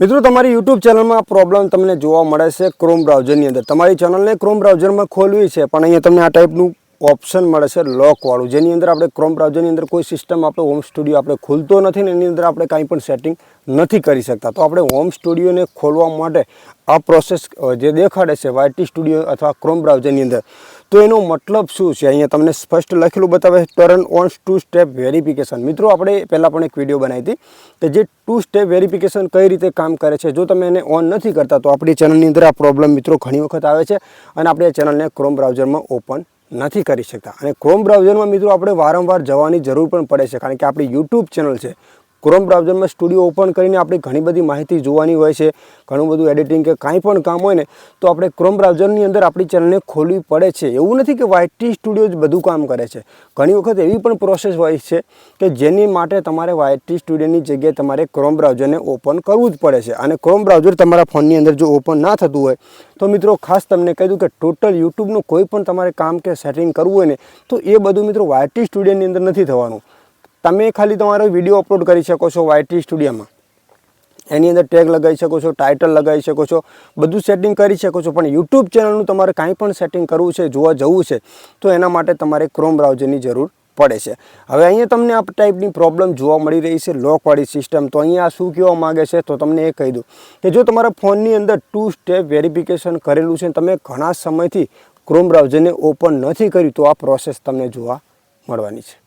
મિત્રો, તમારી યુટ્યુબ ચેનલમાં પ્રોબ્લેમ તમને જોવા મળે છે ક્રોમ બ્રાઉઝરની અંદર. તમારી ચેનલને ક્રોમ બ્રાઉઝરમાં ખોલવી છે, પણ અહીંયા તમને આ ટાઈપનું ઓપ્શન મળે છે લોકવાળું જેની અંદર આપણે ક્રોમ બ્રાઉઝરની અંદર કોઈ સિસ્ટમ આપણે હોમ સ્ટુડિયો આપણે ખુલતો નથી ને એની અંદર આપણે કાંઈ પણ સેટિંગ નથી કરી શકતા. તો આપણે હોમ સ્ટુડિયોને ખોલવા માટે આ પ્રોસેસ જે દેખાડે છે વાયટી સ્ટુડિયો અથવા ક્રોમ બ્રાઉઝરની અંદર તો એનો મતલબ શું છે? અહીંયા તમને સ્પષ્ટ લખેલું બતાવે turn on two step verification મિત્રો, આપણે પહેલાં પણ એક વીડિયો બનાવી હતી કે જે ટુ સ્ટેપ વેરિફિકેશન કઈ રીતે કામ કરે છે. જો તમે એને ઓન નથી કરતા, તો આપણી ચેનલની અંદર આ પ્રોબ્લેમ મિત્રો ઘણી વખત આવે છે અને આપણે આ ચેનલને ક્રોમ બ્રાઉઝરમાં ઓપન નથી કરી શકતા. અને ક્રોમ બ્રાઉઝરમાં મિત્રો, આપણે વારંવાર જવાની જરૂર પણ પડે છે, કારણ કે આપણી યુટ્યુબ ચેનલ છે ક્રોમ બ્રાઉઝરમાં સ્ટુડિયો ઓપન કરીને આપણી ઘણી બધી માહિતી જોવાની હોય છે, ઘણું બધું એડિટિંગ કે કાંઈ પણ કામ હોય ને, તો આપણે ક્રોમ બ્રાઉઝરની અંદર આપણી ચેનલને ખોલવી પડે છે. એવું નથી કે વાયટી સ્ટુડિયો જ બધું કામ કરે છે. ઘણી વખત એવી પણ પ્રોસેસ હોય છે કે જેની માટે તમારે વાયટી સ્ટુડિયોની જગ્યાએ તમારે ક્રોમ બ્રાઉઝરને ઓપન કરવું જ પડે છે. અને ક્રોમ બ્રાઉઝર તમારા ફોનની અંદર જો ઓપન ના થતું હોય, તો મિત્રો ખાસ તમને કહી દઉં કે ટોટલ યુટ્યુબનું કોઈ પણ તમારે કામ કે સેટિંગ કરવું હોય ને, તો એ બધું મિત્રો વાયટી સ્ટુડિયોની અંદર નથી થવાનું. તમે ખાલી તમારો વીડિયો અપલોડ કરી શકો છો વાયટી સ્ટુડિયોમાં એની અંદર ટેગ લગાવી શકો છો ટાઇટલ લગાવી શકો છો, બધું સેટિંગ કરી શકો છો. પણ યુટ્યુબ ચેનલનું તમારે કાંઈ પણ સેટિંગ કરવું છે, જોવા જવું છે, તો એના માટે તમારે ક્રોમ બ્રાઉઝરની જરૂર પડે છે. હવે અહીંયા તમને આ ટાઈપની પ્રોબ્લેમ જોવા મળી રહી છે લોકવાળી સિસ્ટમ તો અહીંયા શું કહેવા માગે છે, તો તમને એ કહી દઉં કે જો તમારા ફોનની અંદર ટુ સ્ટેપ વેરિફિકેશન કરેલું છે, તમે ઘણા સમયથી ક્રોમ બ્રાઉઝરને ઓપન નથી કર્યું, તો આ પ્રોસેસ તમને જોવા મળવાની છે.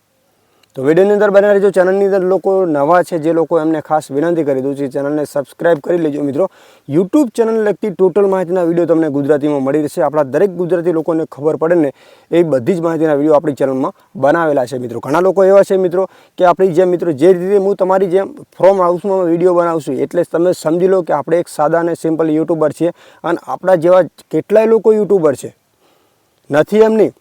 તો વિડીયોની અંદર બને રહેજો ચેનલની અંદર લોકો નવા છે, જે લોકો એમને ખાસ વિનંતી કરી દઉં છું ચેનલને સબસ્ક્રાઇબ કરી લેજો મિત્રો. યુટ્યુબ ચેનલ લગતી ટોટલ માહિતીના વીડિયો તમને ગુજરાતીમાં મળી રહેશે. આપણા દરેક ગુજરાતી લોકોને ખબર પડે ને, એ બધી જ માહિતીના વીડિયો આપણી ચેનલમાં બનાવેલા છે મિત્રો. ઘણા લોકો એવા છે મિત્રો કે આપણી જેમ મિત્રો, જે રીતે હું તમારી જેમ ફ્રોમ હાઉસમાં વીડિયો બનાવું છું, એટલે તમે સમજી લો કે આપણે એક સાદા અને સિમ્પલ યુટ્યુબર છીએ, અને આપણા જેવા કેટલાય લોકો યુટ્યુબર છે. નથી એમ નહીં.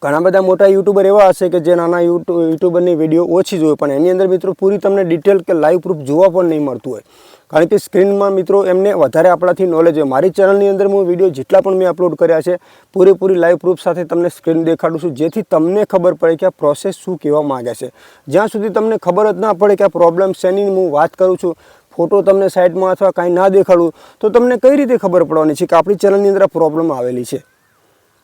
ઘણા બધા મોટા યુટ્યુબર એવા હશે કે જે નાના યુટ્યુ યુટ્યુબરની વીડિયો ઓછી જોવે, પણ એની અંદર મિત્રો પૂરી તમને ડિટેલ કે લાઈવ પ્રૂફ જોવા પણ નહીં મળતું હોય. કારણ કે સ્ક્રીનમાં મિત્રો એમને વધારે આપણાથી નોલેજ હોય. મારી ચેનલની અંદર હું વીડિયો જેટલા પણ મેં અપલોડ કર્યા છે, પૂરેપૂરી લાઈવ પ્રૂફ સાથે તમને સ્ક્રીન દેખાડું છું, જેથી તમને ખબર પડે કે આ પ્રોસેસ શું કહેવા માગે છે. જ્યાં સુધી તમને ખબર જ ના પડે કે આ પ્રોબ્લેમ શેની હું વાત કરું છું ફોટો તમને સાઈડમાં અથવા કાંઈ ના દેખાડું, તો તમને કઈ રીતે ખબર પડવાની છે કે આપણી ચેનલની અંદર આ પ્રોબ્લેમ આવેલી છે?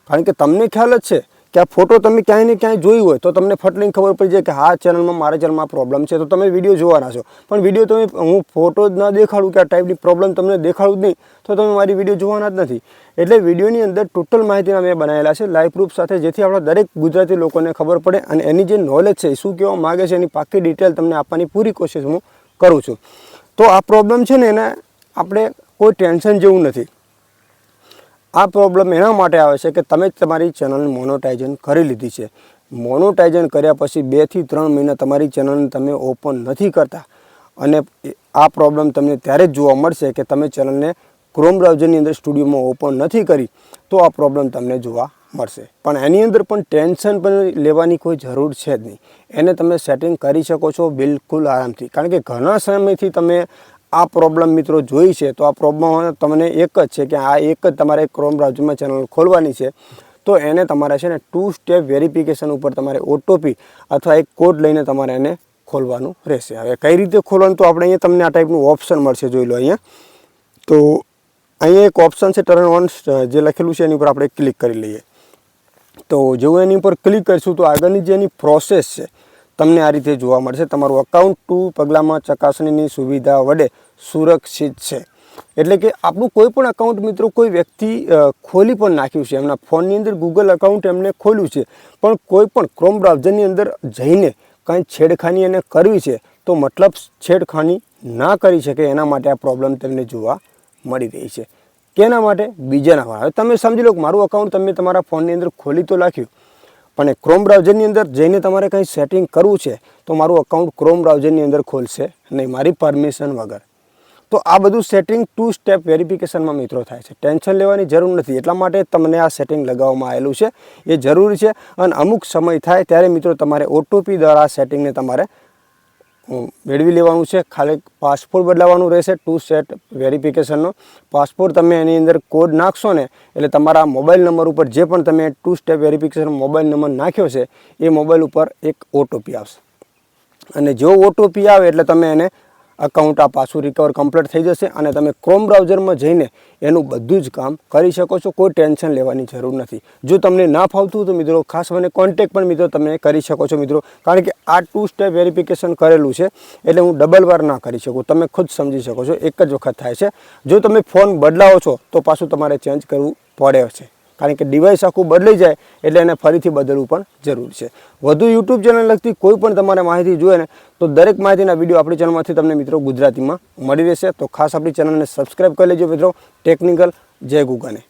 કારણ કે તમને ખ્યાલ જ છે. કે આ ફોટો તમે ક્યાંય ને ક્યાંય જોયું હોય તો તમને ફટલીને ખબર પડી જાય કે હા ચેનલમાં મારા ચેનલમાં પ્રોબ્લેમ છે. તો તમે વીડિયો જોવાના છો. પણ વીડિયો તમે, હું ફોટો જ ના દેખાડું કે આ ટાઈપની પ્રોબ્લેમ તમને દેખાડું જ નહીં, તો તમે મારી વીડિયો જોવાના જ નથી. એટલે વિડીયોની અંદર ટોટલ માહિતીના મેં બનાવેલા છે. લાઈવ પ્રૂફ સાથે જેથી આપણા દરેક ગુજરાતી લોકોને ખબર પડે અને એની જે નોલેજ છે શું કહેવા માગે છે, એની પાકી ડિટેલ તમને આપવાની પૂરી કોશિશ હું કરું છું. તો આ પ્રોબ્લેમ છે ને, એને આપણે કોઈ ટેન્શન જેવું નથી. આ પ્રોબ્લેમ એના માટે આવે છે કે તમે તમારી ચેનલને મોનોટાઇઝન કરી લીધી છે. મોનોટાઇઝન કર્યા પછી બેથી ત્રણ મહિના તમારી ચેનલને તમે ઓપન નથી કરતા. અને આ પ્રોબ્લેમ તમને ત્યારે જ જોવા મળશે કે તમે ચેનલને ક્રોમ બ્રાઉઝરની અંદર સ્ટુડિયોમાં ઓપન નથી કરી, તો આ પ્રોબ્લેમ તમને જોવા મળશે. પણ એની અંદર પણ ટેન્શન પણ લેવાની કોઈ જરૂર છે જ નહીં. એને તમે સેટિંગ કરી શકો છો બિલકુલ આરામથી. કારણ કે ઘણા સમયથી તમે આ પ્રોબ્લેમ મિત્રો જોઈ છે, તો આ પ્રોબ્લેમ તમને એક જ છે કે આ એક જ તમારે ક્રોમ બ્રાઉઝરમાં ચેનલ ખોલવાની છે. તો એને તમારે છે ને ટુ સ્ટેપ વેરિફિકેશન ઉપર તમારે ઓટોપી અથવા એક કોડ લઈને તમારે એને ખોલવાનું રહેશે. હવે કઈ રીતે ખોલવાનું તો આપણે અહીંયા તમને આ ટાઈપનું ઓપ્શન મળશે, જોઈ લો અહીંયા. તો અહીંયા એક ઓપ્શન છે ટર્ન ઓન જે લખેલું છે, એની ઉપર આપણે ક્લિક કરી લઈએ. તો જેવું એની ઉપર ક્લિક કરીશું, તો આગળની જે એની પ્રોસેસ છે તમને આ રીતે જોવા મળશે. તમારું અકાઉન્ટ ટુ પગલામાં ચકાસણીની સુવિધા વડે સુરક્ષિત છે. એટલે કે આપણું કોઈ પણ અકાઉન્ટ મિત્રો કોઈ વ્યક્તિ ખોલી પણ નાખ્યું છે. એમના ફોનની અંદર ગૂગલ અકાઉન્ટ એમને ખોલ્યું છે. પણ કોઈ પણ ક્રોમ બ્રાઉઝરની અંદર જઈને કાંઈ છેડખાની એને કરવી છે, તો મતલબ છેડખાની ના કરી શકે. એના માટે આ પ્રોબ્લેમ તેમને જોવા મળી રહી છે. કેના માટે? બીજાના હવે તમે સમજી લો કે મારું અકાઉન્ટ તમે તમારા ફોનની અંદર ખોલી તો નાખ્યું. પણ ક્રોમ બ્રાઉઝરની અંદર જઈને તમારે કંઈ સેટિંગ કરવું છે, તો મારું અકાઉન્ટ ક્રોમ બ્રાઉઝરની અંદર ખોલશે નહીં મારી પરમિશન વગર. તો આ બધું સેટિંગ ટુ સ્ટેપ વેરિફિકેશનમાં મિત્રો થાય છે. ટેન્શન લેવાની જરૂર નથી. એટલા માટે તમને આ સેટિંગ લગાવવામાં આવેલું છે. એ જરૂરી છે અને અમુક સમય થાય ત્યારે મિત્રો તમારે ઓટોપી દ્વારા સેટિંગને તમારે મેળવી લેવાનું છે. ખાલી પાસપોર્ટ બદલાવવાનું રહેશે, ટુ સેટ વેરિફિકેશનનો. પાસપોર્ટ તમે એની અંદર કોડ નાખશો ને, એટલે તમારા મોબાઈલ નંબર ઉપર જે પણ તમે two step verification mobile number નાખ્યો છે, એ મોબાઈલ ઉપર એક ઓટોપી આવશે. અને જો ઓટોપી આવે એટલે તમે એને અકાઉન્ટ આ પાછું રિકવર કમ્પ્લીટ થઈ જશે અને તમે ક્રોમ બ્રાઉઝરમાં જઈને એનું બધું જ કામ કરી શકો છો. કોઈ ટેન્શન લેવાની જરૂર નથી. જો તમને ના ફાવતું તો મિત્રો ખાસ મને કોન્ટેક પણ મિત્રો તમે કરી શકો છો મિત્રો. કારણ કે આ ટુ સ્ટેપ વેરિફિકેશન કરેલું છે એટલે હું ડબલ વાર ના કરી શકું. તમે ખુદ સમજી શકો છો. એક જ વખત થાય છે. જો તમે ફોન બદલાવો છો તો પાછું તમારે ચેન્જ કરવું પડે છે. કારણ કે ડિવાઇસ આખું બદલાઈ જાય એટલે એને ફરીથી બદલવું પણ જરૂર છે. વધુ યુટ્યુબ ચેનલ લગતી કોઈ પણ તમારે માહિતી જોઈએ ને, તો દરેક માહિતીના વીડિયો આપણી ચેનલમાંથી તમને મિત્રો ગુજરાતીમાં મળી રહેશે. તો ખાસ આપણી ચેનલને સબસ્ક્રાઈબ કરી લેજો મિત્રો. ટેકનિકલ જય ગુગાને.